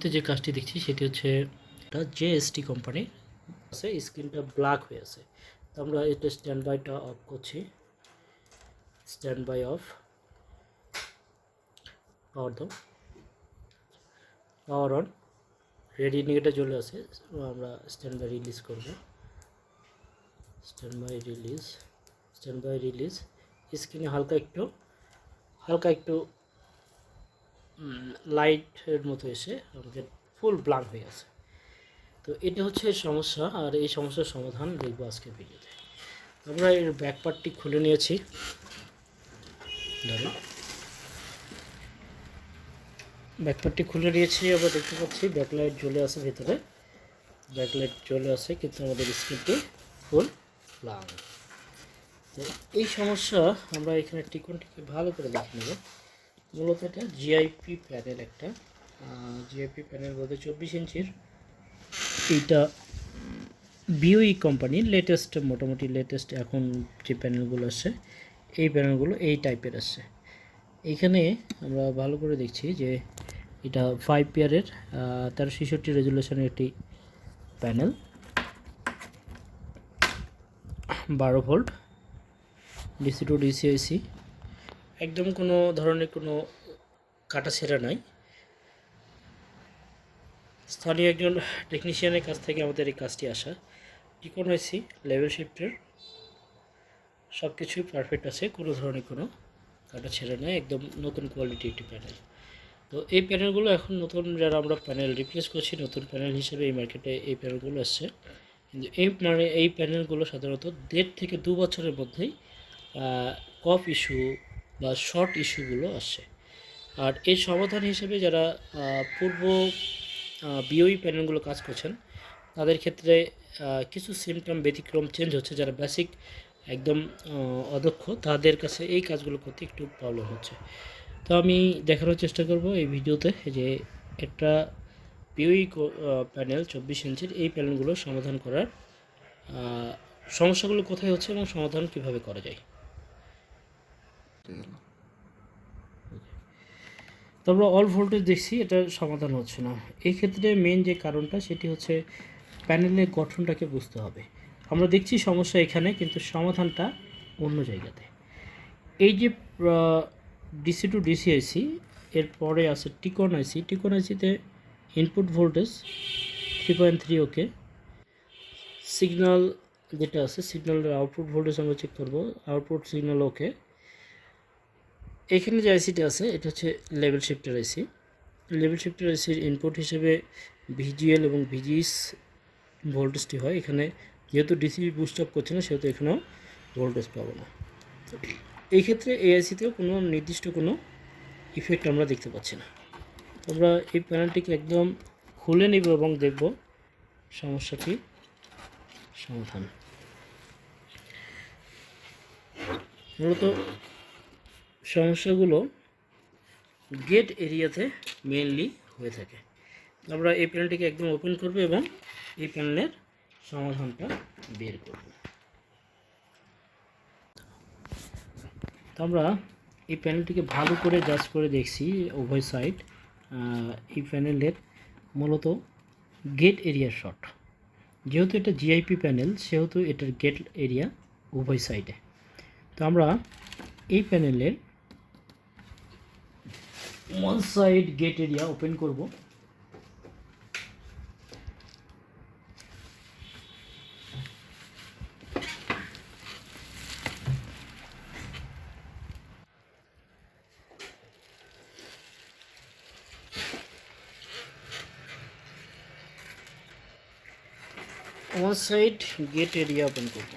শুরুতে যে কাজটি দেখছি সেটি হচ্ছে এটা জেএসটি কোম্পানির আছে স্ক্রিনটা ব্ল্যাক হয়ে আছে। তো আমরা এটা স্ট্যান্ড বাইটা অফ করছি। স্ট্যান্ড বাই অফ পাওয়ার দাও পাওয়ার অন রেড ইন্ডিকেটার চলে আসে, আমরা স্ট্যান্ড বাই রিলিজ করব। Stand by release stand by release স্ক্রিনে হালকা একটু হালকা একটু লাইটের মতো এসে আমাদের ফুল ব্লাঙ্ক হয়ে আছে তো এটা হচ্ছে সমস্যা, আর এই সমস্যার সমাধান দেখব আজকের ভিডিওতে। আমরা এর ব্যাক পার্টটি খুলে নিয়েছি। ধরো। ব্যাকপার্টটি খুলে নিয়েছি আমরা দেখতে পাচ্ছি ব্যাকলাইট জ্বলে আসে ভেতরে। ব্যাকলাইট জ্বলে আসে কিন্তু আমাদের স্ক্রিনটি ফুল ব্লাঙ্ক তো এই সমস্যা আমরা এখানে টিকনটিকে ভালো করে দেখে নেব। মূলত এটা জিআইপি প্যানেল একটা জিআইপি প্যানেল বলতে চব্বিশ ইঞ্চির। এইটা বিওই কোম্পানির লেটেস্ট মোটামুটি লেটেস্ট এখন যে প্যানেলগুলো আসছে এই প্যানেলগুলো এই টাইপের আসছে এইখানে আমরা ভালো করে দেখছি যে এটা ফাইভ পেয়ারের তেরো ছেষট্টি রেজুলেশনের একটি প্যানেল বারো ভোল্ট ডিসি টু ডিসিআইসি একদম কোনো ধরনের কোনো কাটা ছেঁড়া নাই। স্থানীয় একজন টেকনিশিয়ানের কাছ থেকে আমাদের এই কাজটি আসা। টিকন আইসি লেভেল শিফটের সব কিছুই পারফেক্ট আছে, কোনো ধরনের কোনো কাটা ছেঁড়া নেই, একদম নতুন কোয়ালিটি একটি প্যানেল তো এই প্যানেলগুলো এখন নতুন যারা আমরা প্যানেল রিপ্লেস করছি, নতুন প্যানেল হিসেবে এই মার্কেটে এই প্যানেলগুলো আসছে কিন্তু এই মানে এই প্যানেলগুলো সাধারণত দেড় থেকে দু বছরের মধ্যেই কফ ইস্যু বা শর্ট ইস্যুগুলো আসছে আর এর সমাধান হিসেবে যারা পূর্ব বিওই প্যানেলগুলো কাজ করছেন, তাদের ক্ষেত্রে কিছু সিমটম ব্যতিক্রম চেঞ্জ হচ্ছে যারা বেসিক একদম অদক্ষ, তাদের কাছে এই কাজগুলো করতে একটু প্রবলেম হচ্ছে। তো আমি দেখানোর চেষ্টা করব এই ভিডিওতে যে একটা বিওই প্যানেল চব্বিশ ইঞ্চির এই প্যানেলগুলো সমাধান করার সমস্যাগুলো কোথায় হচ্ছে এবং সমাধান কীভাবে করা যায়। তো আমরা অল ভোল্টেজ দেখছি, এটা সমাধান হচ্ছে না। এই ক্ষেত্রে মেন যে কারণটা, সেটি হচ্ছে প্যানেলের গঠনটাকে বুঝতে হবে। আমরা দেখছি সমস্যা এখানে, কিন্তু সমাধানটা অন্য জায়গাতে। এই যে ডিসি টু ডিসিআইসি এর পরে আছে T-con IC T-con আইসিতে input voltage three point three okay signal যেটা আছে সিগন্যালের আউটপুট ভোল্টেজ আমরা চেক করব। আউটপুট সিগনাল ওকে এখানে যে আইসিটা আছে, এটা হচ্ছে level shifter IC level shifter আইসির ইনপুট হিসেবে ভিজিএল এবং ভিজিএস ভোল্টেজটি হয়। এখানে যেহেতু ডিসি বুস্ট আপ করছে না, সেহেতু এখানেও ভোল্টেজ পাবো না। এই ক্ষেত্রে এআইসিতেও কোনো নির্দিষ্ট কোনো ইফেক্ট আমরা দেখতে পাচ্ছি না। আমরা এই প্যানেলটিকে একদম খুলে নিব এবং দেখব সমস্যাটি সমাধান। মূলত সমস্যাগুলো গেট এরিয়াতে মেনলি হয়ে থাকে। আমরা এই প্যানেলটিকে একদম ওপেন করব এবং এই প্যানেলের সমাধানটা বের করব। আমরা এই প্যানেলটিকে ভালো করে জাজ করে দেখছি উভয় সাইড এই প্যানেলের মূলত গেট এরিয়া শর্ট যেহেতু এটা জিআইপি প্যানেল সেহেতু এটার গেট এরিয়া উভয় সাইডে তো আমরা এই প্যানেলের one side gate area open করব one side gate area open করব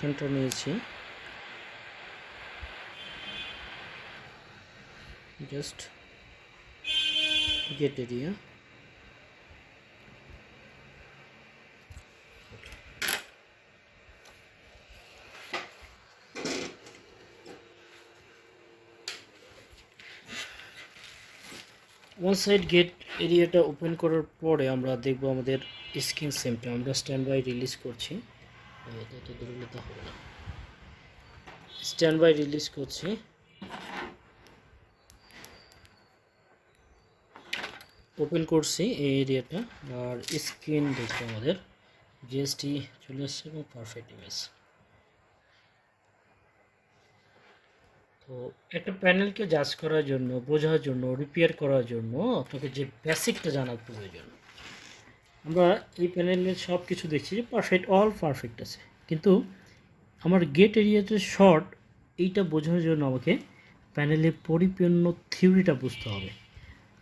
গানটা নিয়েছি। Just gate area one side gate এরিয়াটা ওপেন করার পরে আমরা দেখব আমাদের স্ক্রিন সেমটা আমরা স্ট্যান্ড বাই রিলিজ করছি। স্ট্যান্ড বাই রিলিজ করছি। ওপেন করছি এই এরিয়াটা আর স্ক্রিন দেখবে আমাদের। জিএসটি চলে আসছে এবং পারফেক্ট ইমেজ তো একটা প্যানেলকে জাজ করার জন্য, বোঝার জন্য রিপেয়ার করার জন্য আপনাকে যে বেসিকটা জানার প্রয়োজন আমরা এই প্যানেলের সব কিছু দেখছি যে পারফেক্ট অল পারফেক্ট আছে। কিন্তু আমার গেট এরিয়াতে শর্ট এইটা বোঝানোর জন্য আমাকে প্যানেলের পরিপূর্ণ থিওরিটা বুঝতে হবে।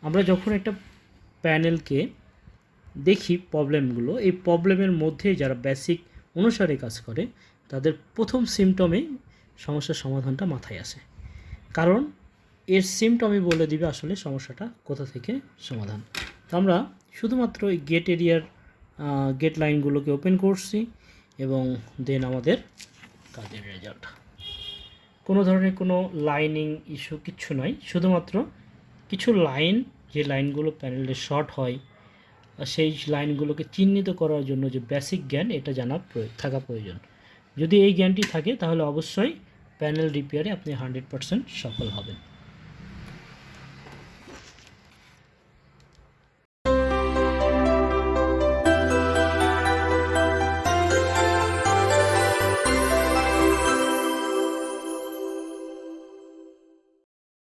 আমরা যখন একটা প্যানেলকে দেখি প্রবলেমগুলো এই প্রবলেমের মধ্যে যারা বেসিক অনুসারে কাজ করে, তাদের প্রথম সিমটমে সমস্যার সমাধানটা মাথায় আসে। কারণ এর সিমটমই বলে দিবে আসলে সমস্যাটা কোথা থেকে সমাধান। তো আমরা শুধুমাত্র এই গেট এরিয়ার গেট লাইনগুলোকে ওপেন করছি এবং দেন আমাদের কাজের রেজাল্ট কোনো ধরনের কোনো লাইনিং ইস্যু কিচ্ছু নয় শুধুমাত্র কিছু লাইন যে লাইনগুলো প্যানেলে শর্ট হয় সেই লাইনগুলোকে চিহ্নিত করার জন্য যে বেসিক জ্ঞান, এটা জানা থাকা প্রয়োজন। যদি এই জ্ঞানটি থাকে, তাহলে অবশ্যই প্যানেল রিপেয়ারে আপনি হান্ড্রেড পারসেন্ট সফল হবেন।